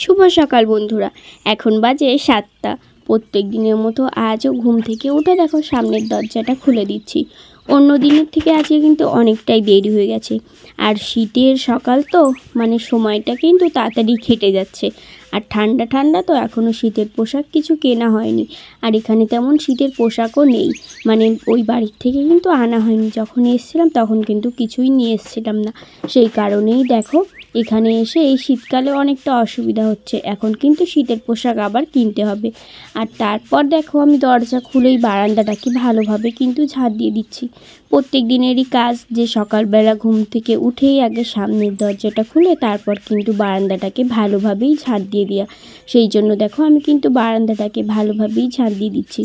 শুভ সকাল বন্ধুরা। এখন বাজে সাতটা। প্রত্যেক দিনের মতো আজও ঘুম থেকে উঠে দেখো সামনের দরজাটা খুলে দিচ্ছি। অন্য দিনের থেকে আজকে কিন্তু অনেকটাই দেরি হয়ে গেছে। আর শীতের সকাল তো মানে সময়টা কিন্তু তাড়াতাড়ি খেটে যাচ্ছে। আর ঠান্ডা ঠান্ডা তো এখনও শীতের পোশাক কিছু কেনা হয়নি। আর এখানে তেমন শীতের পোশাকও নেই। মানে ওই বাড়ির থেকে কিন্তু আনা হয়নি। যখন এসেছিলাম তখন কিন্তু কিছুই নিয়ে এসেছিলাম না। সেই কারণেই দেখো, এখানে এসে এই শীতকালে অনেকটা অসুবিধা হচ্ছে। এখন কিন্তু শীতের পোশাক আবার কিনতে হবে। আর তারপর দেখো, আমি দরজা খুলেই বারান্দাটাকে ভালোভাবে কিন্তু ঝাড় দিয়ে দিচ্ছি। প্রত্যেক দিনেরই কাজ, যে সকালবেলা ঘুম থেকে উঠেই আগে সামনের দরজাটা খুলে তারপর কিন্তু বারান্দাটাকে ভালোভাবেই ঝাঁট দিয়ে দেওয়া সেই জন্য দেখো আমি কিন্তু বারান্দাটাকে ভালোভাবেই ঝাঁট দিয়ে দিচ্ছি।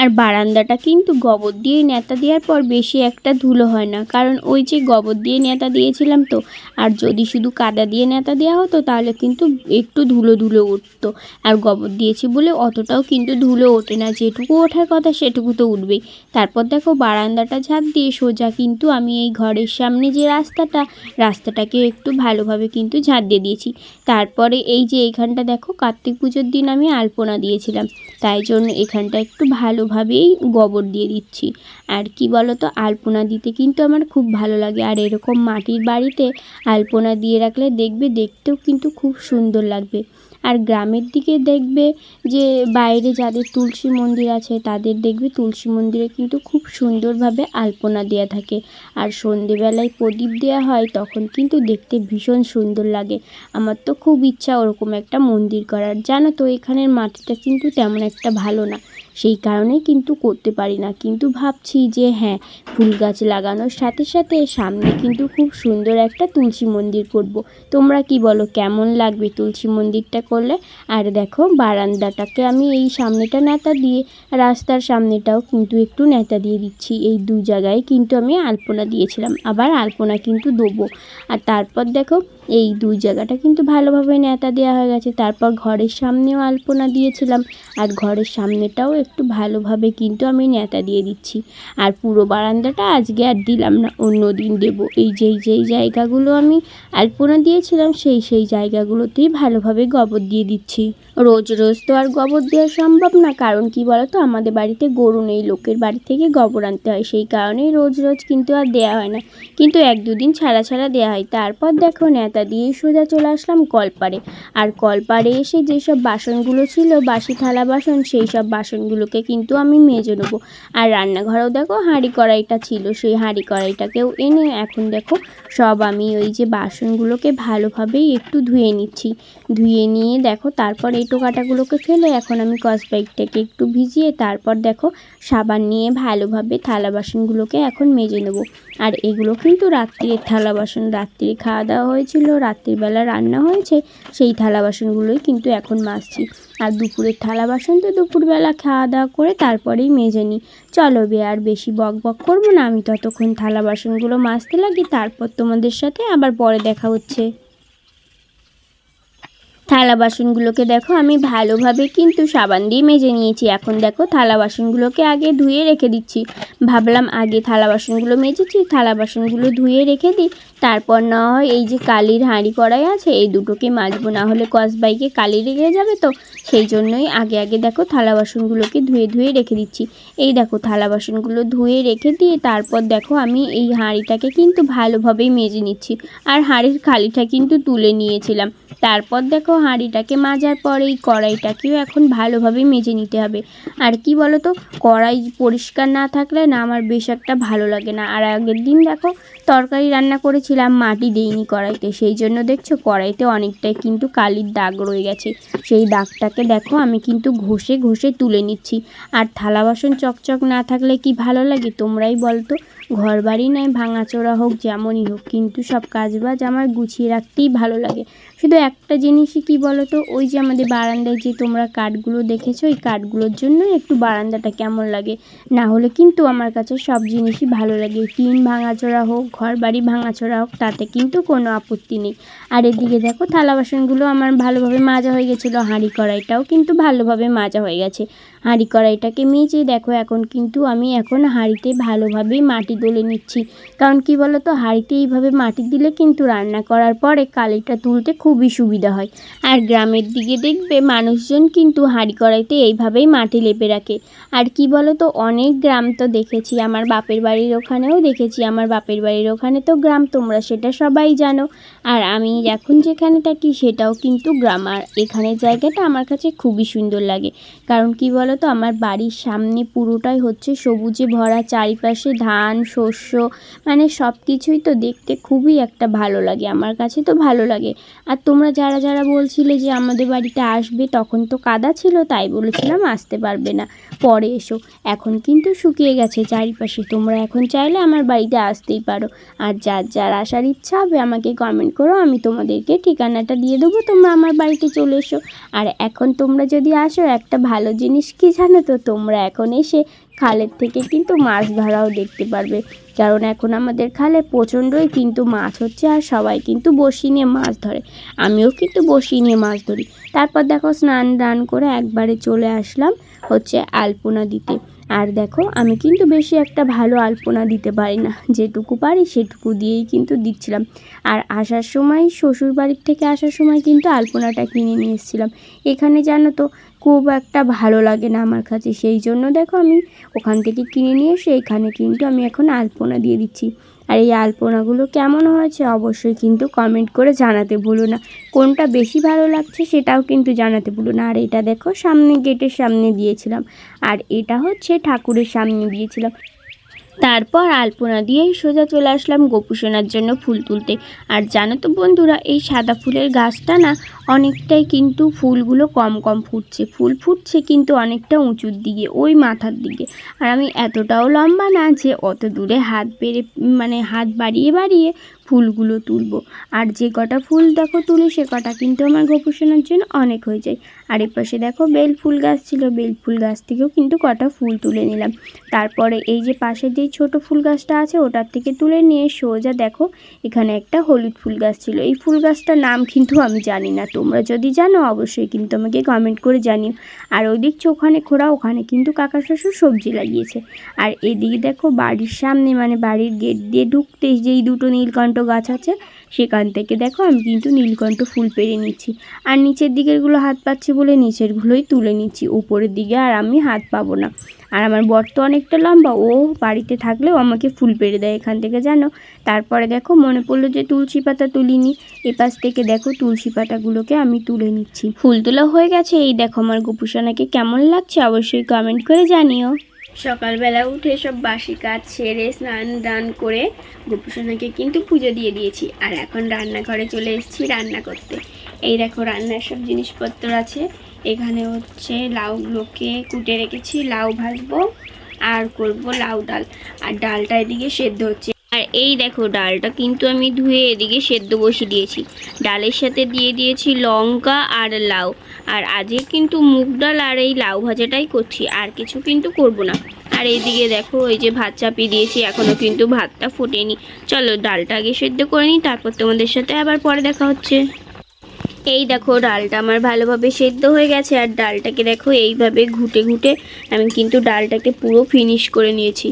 আর বারান্দাটা কিন্তু গোবর দিয়ে নেতা দেওয়ার পর বেশি একটা ধুলো হয় না। কারণ ওই যে গোবর দিয়ে নেতা দিয়েছিলাম তো, আর যদি শুধু কাদা দিয়ে নেতা দেওয়া হতো, তাহলে কিন্তু একটু ধুলো ধুলো উঠতো। আর গোবর দিয়েছি বলে অতটাও কিন্তু ধুলো ওঠে না, যেটুকু ওঠার কথা সেটুকু তো উঠবেই। তারপর দেখো বারান্দাটা ঝাঁপ দিয়ে সোজা কিন্তু আমি এই ঘরের সামনে যে রাস্তাটা, রাস্তাটাকে একটু ভালোভাবে কিন্তু ঝাঁট দিয়ে দিয়েছি। তারপরে এই যে এইখানটা দেখো, কার্তিক পুজোর দিন আমি আলপনা দিয়েছিলাম। তাই জন্য এখানটা একটু ভালোভাবেই গোবর দিয়ে দিচ্ছি। আর কি বলো তো আলপনা দিতে কিন্তু আমার খুব ভালো লাগে। আর এরকম মাটির বাড়িতে আলপনা দিয়ে রাখলে দেখবে, দেখতেও কিন্তু খুব সুন্দর লাগবে। আর গ্রামের দিকে দেখবে যে, বাইরে যাদের তুলসী মন্দির আছে, তাদের দেখবে তুলসী মন্দিরে কিন্তু খুব সুন্দরভাবে আলপনা দেওয়া থাকে। আর সন্ধেবেলায় প্রদীপ দেওয়া হয়, তখন কিন্তু দেখতে ভীষণ সুন্দর লাগে। আমার তো খুব ইচ্ছা ওরকম একটা মন্দির করার। জানো তো, এখানের মাটিটা কিন্তু তেমন একটা ভালো না। সেই কারণেই কিন্তু করতে পারি না। কিন্তু ভাবছি যে হ্যাঁ ফুল গাছ লাগানোর সাথে সাথে সামনে কিন্তু খুব সুন্দর একটা তুলসী মন্দির করব। তোমরা কি বলো, কেমন লাগবে তুলসী মন্দিরটা করলে? আর দেখো, বারান্দাটাকে আমি এই সামনেটা নেতা দিয়ে, রাস্তার সামনেটাও কিন্তু একটু নেতা দিয়ে দিচ্ছি। এই দু জায়গায় কিন্তু আমি আলপনা দিয়েছিলাম। আবার আলপনা কিন্তু দেবো। আর তারপর দেখো এই দুই জায়গাটা কিন্তু ভালোভাবে নেতা দেওয়া হয়ে গেছে। তারপর ঘরের সামনেও আলপনা দিয়েছিলাম। আর ঘরের সামনেটাও একটু ভালোভাবে কিন্তু আমি নেতা দিয়ে দিচ্ছি। আর পুরো বারান্দাটা আজকে আর দিলাম না, অন্য দিন দেবো। এই যেই যেই জায়গাগুলো আমি আলপনা দিয়েছিলাম, সেই সেই জায়গাগুলোতেই ভালোভাবে গোবর দিয়ে দিচ্ছি। রোজ রোজ তো আর গোবর দেওয়া সম্ভব না। কারণ কি বলতো? আমাদের বাড়িতে গরু নেই, লোকের বাড়ি থেকে গোবর আনতে হয়। সেই কারণেই রোজ রোজ কিন্তু আর দেওয়া হয় না। কিন্তু এক দুদিন ছাড়া ছাড়া দেওয়া হয়। তারপর দেখো নেতা দিয়েই সোজা চলে আসলাম কলপারে আর কলপারে এসে যেসব বাসনগুলো ছিল, বাসি থালা বাসন, সেই সব বাসনগুলোকে কিন্তু আমি মেজে নেব। আর রান্নাঘরেও দেখো হাঁড়ি কড়াইটা ছিল, সেই হাঁড়ি কড়াইটাকেও এনে এখন দেখো সব আমি ওই যে বাসনগুলোকে ভালোভাবেই একটু ধুয়ে নিচ্ছি। ধুয়ে নিয়ে দেখো তারপর এঁটো কাটাগুলোকে ফেলে এখন আমি কসবাইকটাকে একটু ভিজিয়ে তারপর দেখো সাবান নিয়ে ভালোভাবে থালা বাসনগুলোকে এখন মেজে নেব। আর এগুলো কিন্তু রাত্রির থালা বাসন রাত্রি খাওয়া দাওয়া হয়েছিল রাত্রিবেলা রান্না হয়েছে, সেই থালা বাসনগুলোই কিন্তু এখন মাজছি। আর দুপুরের থালা বাসন তো দুপুরবেলা খাওয়া দাওয়া করে তারপরেই মেজে নিই। চলো বে, আর বেশি বক বক করব না, আমি ততক্ষণ থালা বাসনগুলো মাজতে লাগি, তারপর তোমাদের সাথে আবার পরে দেখা হচ্ছে। থালা বাসনগুলোকে দেখো, আমি ভালোভাবে কিন্তু সাবান দিয়ে মেজে নিয়েছি। এখন দেখো, থালা বাসনগুলোকে আগে ধুয়ে রেখে দিচ্ছি। ভাবলাম আগে থালা বাসনগুলো মেজেছি, থালা বাসনগুলো ধুয়ে রেখে দিই। তারপর না হয় এই যে কালির হাঁড়ি কড়াই আছে, এই দুটোকে মাজবো, না হলে কসবাইকে কালি লেগে যাবে তো। সেই জন্যই আগে আগে দেখো থালা বাসনগুলোকে ধুয়ে ধুয়ে রেখে দিচ্ছি। এই দেখো থালা বাসনগুলো ধুয়ে রেখে দিয়ে তারপর দেখো আমি এই হাঁড়িটাকে কিন্তু ভালোভাবেই মেজে নিচ্ছি। আর হাঁড়ির খালিটা কিন্তু তুলে নিয়েছিলাম। তারপর দেখো হাঁড়িটাকে মাজার পর এই কড়াইটাকেও এখন ভালোভাবে মেজে নিতে হবে। আর কি বলো তো কড়াই পরিষ্কার না থাকলে না আমার বেশ একটা ভালো লাগে না। আর আগের দিন দেখো তরকারি রান্না করেছিলাম, মাটি দেইনি কড়াইতে। সেই জন্য দেখছ কড়াইতে অনেকটাই কিন্তু কালির দাগ রয়ে গেছে। সেই দাগটাকে দেখো আমি কিন্তু ঘষে ঘষে তুলে নিচ্ছি। আর থালা বাসন চকচক না থাকলে কি ভালো লাগে তোমরাই বলতো। ঘর বাড়ি নয়, ভাঙাচোরা হোক যেমনই হোক, কিন্তু সব কাজবাজ আমার গুছিয়ে রাখতেই ভালো লাগে। শুধু একটা জিনিসই কি বলো তো ওই যে আমাদের বারান্দায় যে তোমরা কাঠগুলো দেখেছ ওই কাঠগুলোর জন্য একটু বারান্দাটা কেমন লাগে। না হলে কিন্তু আমার কাছে সব জিনিসই ভালো লাগে। টিন ভাঙাচোরা হোক ঘর বাড়ি ভাঙাচোরা হোক, তাতে কিন্তু কোনো আপত্তি নেই। আর এদিকে দেখো, থালা বাসনগুলো আমার ভালোভাবে মাজা হয়ে গেছিল, হাঁড়ি কড়াইটাও কিন্তু ভালোভাবে মাজা হয়ে গেছে। হাঁড়ি কড়াইটাকে মেজে দেখো, এখন কিন্তু আমি এখন হাঁড়িতে ভালোভাবেই মাটি তুলে নিচ্ছি। কারণ কি বলো তো হাঁড়িতে এইভাবে মাটি দিলে কিন্তু রান্না করার পরে কালিটা তুলতে খুবই সুবিধা হয়। আর গ্রামের দিকে দেখবে মানুষজন কিন্তু হাঁড়ি কড়াইতে এইভাবেই মাটি লেপে রাখে। আর কি বলো তো অনেক গ্রাম তো দেখেছি, আমার বাপের বাড়ির ওখানেও দেখেছি, আমার বাপের বাড়ির ওখানে তো গ্রাম, তোমরা সেটা সবাই জানো। আর আমি এখন যেখানে থাকি সেটাও কিন্তু গ্রাম, আর এখানের জায়গাটা আমার কাছে খুবই সুন্দর লাগে। কারণ কি বলো তো আমার বাড়ির সামনে পুরোটাই হচ্ছে সবুজে ভরা চারিপাশে ধান, শস্য মানে সব কিছুই তো দেখতে খুবই একটা ভালো লাগে, আমার কাছে তো ভালো লাগে। আর তোমরা যারা যারা বলছিলে যে আমাদের বাড়িতে আসবে, তখন তো কাদা ছিল, তাই বলেছিলাম আসতে পারবে না। পরে এসো, এখন কিন্তু শুকিয়ে গেছে চারিপাশে, তোমরা এখন চাইলে আমার বাড়িতে আসতেই পারো। আর যার যার আসার ইচ্ছা হবে, আমাকে কমেন্ট করো, আমি তোমাদেরকে ঠিকানাটা দিয়ে দেবো, তোমরা আমার বাড়িতে চলে এসো। আর এখন তোমরা যদি আসো, একটা ভালো জিনিস কি? জানো তো, তোমরা এখন এসে খালের থেকে কিন্তু মাছ ধরাও দেখতে পারবে। কারণ এখন আমাদের খালে প্রচণ্ডই কিন্তু মাছ হচ্ছে আর সবাই কিন্তু বসি নিয়ে মাছ ধরে। আমিও কিন্তু বসি নিয়ে মাছ ধরি। তারপর দেখো স্নান দান করে একবারে চলে আসলাম হচ্ছে আলপনা দিতে। আর দেখো, আমি কিন্তু বেশি একটা ভালো আলপনা দিতে পারি না। যেটুকু পারি সেটুকু দিয়েই কিন্তু দিচ্ছিলাম। আর আসার সময় শ্বশুর বাড়ির থেকে আসার সময় কিন্তু আলপনাটা কিনে নিয়ে এসেছিলাম। এখানে জানো তো খুব একটা ভালো লাগে না আমার কাছে। সেই জন্য দেখো আমি ওখান থেকে কিনে নিয়ে এসে এখানে কিন্তু আমি এখন আলপনা দিয়ে দিচ্ছি। আর এই আলপনাগুলো কেমন হয়েছে অবশ্যই কিন্তু কমেন্ট করে জানাতে ভুলো না। কোনটা বেশি ভালো লাগছে সেটাও কিন্তু জানাতে ভুলো না। আর এটা দেখো সামনে গেটের সামনে দিয়েছিলাম। আর এটা হচ্ছে ঠাকুরের সামনে দিয়েছিলাম। তারপর আলপনা দিয়েই সোজা চলে আসলাম গোপুসোনার জন্য ফুল তুলতে। আর জানো তো বন্ধুরা, এই সাদা ফুলের গাছটা না অনেকটাই কিন্তু ফুলগুলো কম কম ফুটছে। ফুল ফুটছে কিন্তু অনেকটা উঁচুর দিকে, ওই মাথার দিকে। আর আমি এতটাও লম্বা না যে অত দূরে হাত বেড়ে মানে হাত বাড়িয়ে বাড়িয়ে ফুলগুলো তুলবো। আর যে কটা ফুল দেখো তুলি, সে কটা কিন্তু আমার গোপুসোনার জন্য অনেক হয়ে যায়। আর এর পাশে দেখো বেল ফুল গাছ ছিল, বেল ফুল গাছ থেকেও কিন্তু কটা ফুল তুলে নিলাম। তারপরে এই যে পাশে যে ছোট ফুল গাছটা আছে, ওটার থেকে তুলে নিয়ে সোজা দেখো, এখানে একটা হলুদ ফুল গাছ ছিল। এই ফুল গাছটার নাম কিন্তু আমি জানি না। তোমরা যদি জানো, অবশ্যই কিন্তু আমাকে কমেন্ট করে জানিও। আর ওই দিকছে ওখানে খোঁড়া ওখানে কিন্তু কাকা শ্বশুর সবজি লাগিয়েছে। আর এদিকে দেখো বাড়ির সামনে মানে বাড়ির গেট দিয়ে ঢুকতে যেই দুটো নীলকণ্ঠ গাছ আছে, সেখান থেকে দেখো আমি কিন্তু নীলকণ্ঠ ফুল পেরে নিচ্ছি। আর নিচের দিকেরগুলো হাত পাচ্ছি বলে নিচেরগুলোই তুলে নিচ্ছি, উপরের দিকে আর আমি হাত পাবো না। আর আমার বর তো অনেকটা লম্বা, ও বাড়িতে থাকলেও আমাকে ফুল পেরে দেয় এখান থেকে, জানো? তারপরে দেখো মনে পড়ল যে তুলসী পাতা তুলিনি, এপাশ থেকে দেখো তুলসী পাতাগুলোকে আমি তুলে নিচ্ছি। ফুল তোলা হয়ে গেছে, এই দেখো আমার গোপুসোনাকে কেমন লাগছে, অবশ্যই কমেন্ট করে জানিও। সকালবেলা উঠে সব বাসি কাজ ছেড়ে স্নান দান করে গোপুসোনাকে কিন্তু পুজো দিয়ে দিয়েছি। আর এখন রান্নাঘরে চলে এসেছি রান্না করতে। এই দেখো রান্নার সব জিনিসপত্র আছে। এখানে হচ্ছে লাউগুলোকে কুটে রেখেছি, লাউ ভাজবো আর করব লাউ ডাল। আর ডালটা এদিকে সেদ্ধ হচ্ছে। আর এই দেখো, ডালটা কিন্তু আমি ধুয়ে এদিকে সেদ্ধ বসিয়ে দিয়েছি। ডালের সাথে দিয়ে দিয়েছি লঙ্কা আর লাউ। আর আজকে কিন্তু মুগ ডাল আর এই লাউ ভাজাটাই করছি, আর কিছু কিন্তু করব না। আর এইদিকে দেখো, ওই যে ভাত চাপিয়ে দিয়েছি এখনও কিন্তু ভাতটা ফোটেনি। চলো ডালটা আগে সেদ্ধ করে নিই, তারপর তোমাদের সাথে আবার পরে দেখা হচ্ছে। এই দেখো, ডালটা আমার ভালোভাবে সেদ্ধ হয়ে গেছে, আর ডালটাকে দেখো এইভাবে ঘুটে ঘুটে আমি কিন্তু ডালটাকে পুরো ফিনিশ করে নিয়েছি।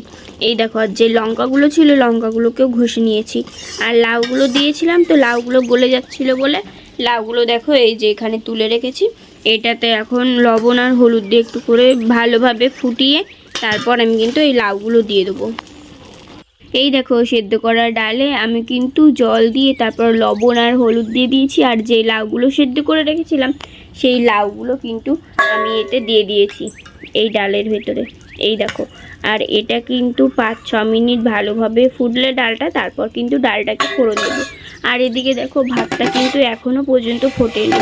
এই দেখো, আর যে লঙ্কাগুলো ছিল, লঙ্কাগুলোকেও ঘষে নিয়েছি। আর লাউগুলো দিয়েছিলাম তো, লাউগুলো গলে যাচ্ছিল বলে, লাউগুলো দেখো এই যে এখানে তুলে রেখেছি। এটাতে এখন লবণ আর হলুদ দিয়ে একটু করে ভালোভাবে ফুটিয়ে তারপর আমি কিন্তু এই লাউগুলো দিয়ে দেবো। এই দেখো, সেদ্ধ করা ডালে আমি কিন্তু জল দিয়ে তারপর লবণ আর হলুদ দিয়ে দিয়েছি। আর যে লাউগুলো সেদ্ধ করে রেখেছিলাম, সেই লাউগুলো কিন্তু আমি এতে দিয়ে দিয়েছি এই ডালের ভেতরে। এই দেখো, আর এটা কিন্তু পাঁচ, ছ মিনিট ভালোভাবে ফুটলে ডালটা, তারপর কিন্তু ডালটাকে ফোড়ন দেবো। আর এদিকে দেখো, ভাতটা কিন্তু এখনও পর্যন্ত ফোটেনি।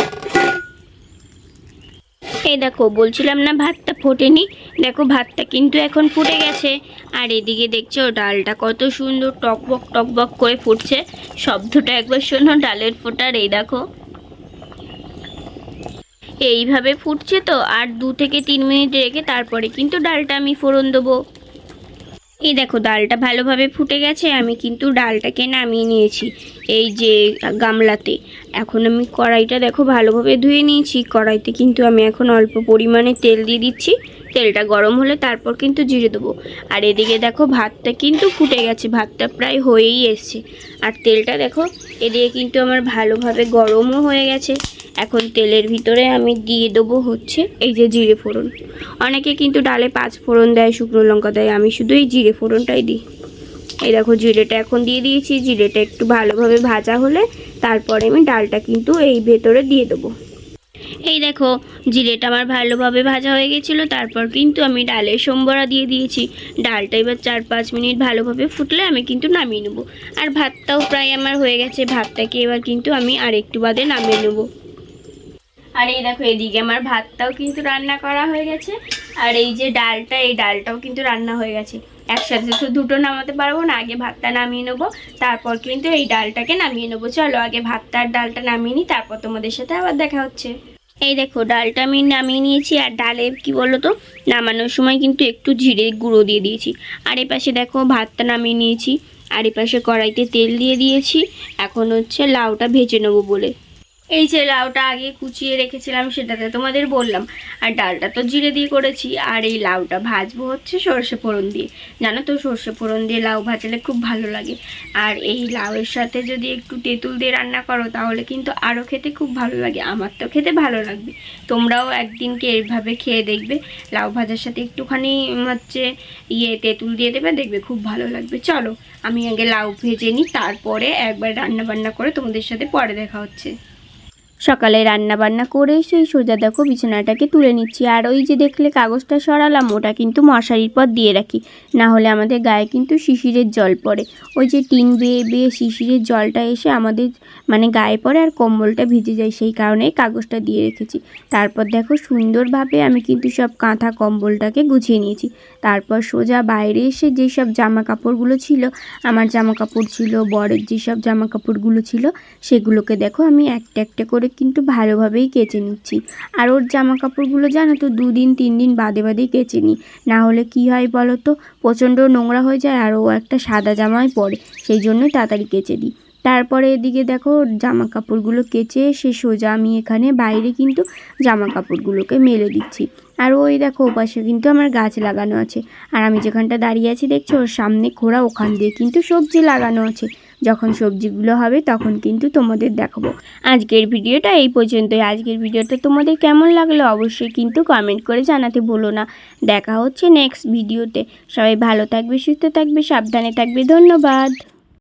এই দেখো, বলছিলাম না ভাতটা ফোটেনি। দেখো, ভাতটা কিন্তু এখন ফুটে গেছে। আর এদিকে দেখছ, ডালটা কত সুন্দর টকবক টকবক করে ফুটছে। শব্দটা একবার শোনো, ডালের ফোটার, এই দেখো। এইভাবে ফুটছে তো, আর দু থেকে তিন মিনিট রেখে তারপরে কিন্তু ডালটা আমি ফোড়ন দেবো। এই দেখো, ডালটা ভালোভাবে ফুটে গেছে, আমি কিন্তু ডালটাকে নামিয়ে নিয়েছি এই যে গামলাতে। এখন আমি কড়াইটা দেখো ভালোভাবে ধুয়ে নিয়েছি, কড়াইতে কিন্তু আমি এখন অল্প পরিমাণে তেল দিয়ে দিচ্ছি। তেলটা গরম হলে তারপর কিন্তু জিরে দেবো। আর এদিকে দেখো ভাতটা কিন্তু ফুটে গেছে, ভাতটা প্রায় হয়েই এসছে। আর তেলটা দেখো, এদিকে কিন্তু আমার ভালোভাবে গরমও হয়ে গেছে। এখন তেলের ভিতরে আমি দিয়ে দেবো হচ্ছে এই যে জিরে ফোড়ন। অনেকে কিন্তু ডালে পাঁচ ফোড়ন দেয়, শুকনো লঙ্কা দেয়, আমি শুধু এই জিরে ফোড়নটাই দিই। এই দেখো জিরেটা এখন দিয়ে দিয়েছি, জিরেটা একটু ভালোভাবে ভাজা হলে তারপরে আমি ডালটা কিন্তু এই ভেতরে দিয়ে দেবো। এই দেখো জিরেটা আমার ভালোভাবে ভাজা হয়ে গেছিল, তারপর কিন্তু আমি ডালের সম্বরা দিয়ে দিয়েছি। ডালটা এবার চার পাঁচ মিনিট ভালোভাবে ফুটলে আমি কিন্তু নামিয়ে নেব। আর ভাতটাও প্রায় আমার হয়ে গেছে, ভাতটাকে এবার কিন্তু আমি আর একটু বাদে নামিয়ে নেব। আর এই দেখো এদিকে আমার ভাতটাও কিন্তু রান্না করা হয়ে গেছে। আর এই যে ডালটা, এই ডালটাও কিন্তু রান্না হয়ে গেছে। একসাথে তো দুটো নামাতে পারব না, আগে ভাতটা নামিয়ে নেব, তারপর কিন্তু এই ডালটাকে নামিয়ে নেব। চলো, আগে ভাতটা আর ডালটা নামিয়ে নিই, তারপর তোমাদের সাথে আবার দেখা হচ্ছে। এই দেখো, ডালটা আমি নামিয়ে নিয়েছি, আর ডালে কি বলো তো নামানোর সময় কিন্তু একটু জিরে গুঁড়ো দিয়ে দিয়েছি। আর এ পাশে দেখো ভাতটা নামিয়ে নিয়েছি, আর এ পাশে কড়াইতে তেল দিয়ে দিয়েছি। এখন হচ্ছে লাউটা ভেজে নেব বলে। এই যে লাউটা আগে কুচিয়ে রেখেছিলাম সেটাতে তোমাদের বললাম। আর ডালটা তো জিরে দিয়ে করেছি, আর এই লাউটা ভাজবো হচ্ছে সর্ষে ফোড়ন দিয়ে। জানো তো সর্ষে ফোড়ন দিয়ে লাউ ভাজলে খুব ভালো লাগে। আর এই লাউয়ের সাথে যদি একটু তেঁতুল দিয়ে রান্না করো, তাহলে কিন্তু আরও খেতে খুব ভালো লাগে। আমার তো খেতে ভালো লাগবে। তোমরাও একদিনকে এইভাবে খেয়ে দেখবে। লাউ ভাজার সাথে একটুখানি হচ্ছে ইয়ে তেঁতুল দিয়ে দেবে, দেখবে খুব ভালো লাগবে। চলো, আমি আগে লাউ ভেজে নিই, তারপরে একবার রান্না বান্না করে তোমাদের সাথে পরে দেখা হচ্ছে। সকালে রান্না বান্না করে সেই সোজা দেখো বিছানাটাকে তুলে নিচ্ছি। আর ওই যে দেখলে কাগজটা সরালাম, ওটা কিন্তু মশারির পর দিয়ে রাখি। না হলে আমাদের গায়ে কিন্তু শিশিরের জল পড়ে। ওই যে টিন বেয়ে বেয়ে শিশিরের জলটা এসে আমাদের মানে গায়ে পড়ে আর কম্বলটা ভিজে যায়, সেই কারণে কাগজটা দিয়ে রেখেছি। তারপর দেখো সুন্দরভাবে আমি কিন্তু সব কাঁথা কম্বলটাকে গুছিয়ে নিয়েছি। তারপর সোজা বাইরে এসে যেসব জামা কাপড়গুলো ছিল, আমার জামা কাপড় ছিল, বরের যেসব জামা কাপড়গুলো ছিল, সেগুলোকে দেখো আমি একটা একটা করে কিন্তু ভালোভাবেই কেচে নিচ্ছি। আর ওর জামা কাপড়গুলো জানো তো, দুদিন তিন দিন বাদে বাদেই কেচে নিই। না হলে কি হয় বলো তো, প্রচণ্ড নোংরা হয়ে যায় আর ও একটা সাদা জামায় পরে, সেই জন্যই তাড়াতাড়ি কেচে দিই। তারপরে এদিকে দেখো জামা কাপড়গুলো কেচে সে সোজা আমি এখানে বাইরে কিন্তু জামা কাপড়গুলোকে মেলে দিচ্ছি। আর ওই দেখো ওপাশে কিন্তু আমার গাছ লাগানো আছে। আর আমি যেখানটা দাঁড়িয়ে আছি দেখছ, ওর সামনে খোড়া ওখান দিয়ে কিন্তু সবজি লাগানো আছে। যখন সবজিগুলো হবে তখন কিন্তু তোমাদের দেখাবো। আজকের ভিডিওটা এই পর্যন্তই। আজকের ভিডিওটা তোমাদের কেমন লাগল অবশ্যই কিন্তু কমেন্ট করে জানাতে ভুলো না। দেখা হচ্ছে নেক্সট ভিডিওতে সবাই ভালো থাকবে, সুস্থ থাকবে, সাবধানে থাকবে। ধন্যবাদ।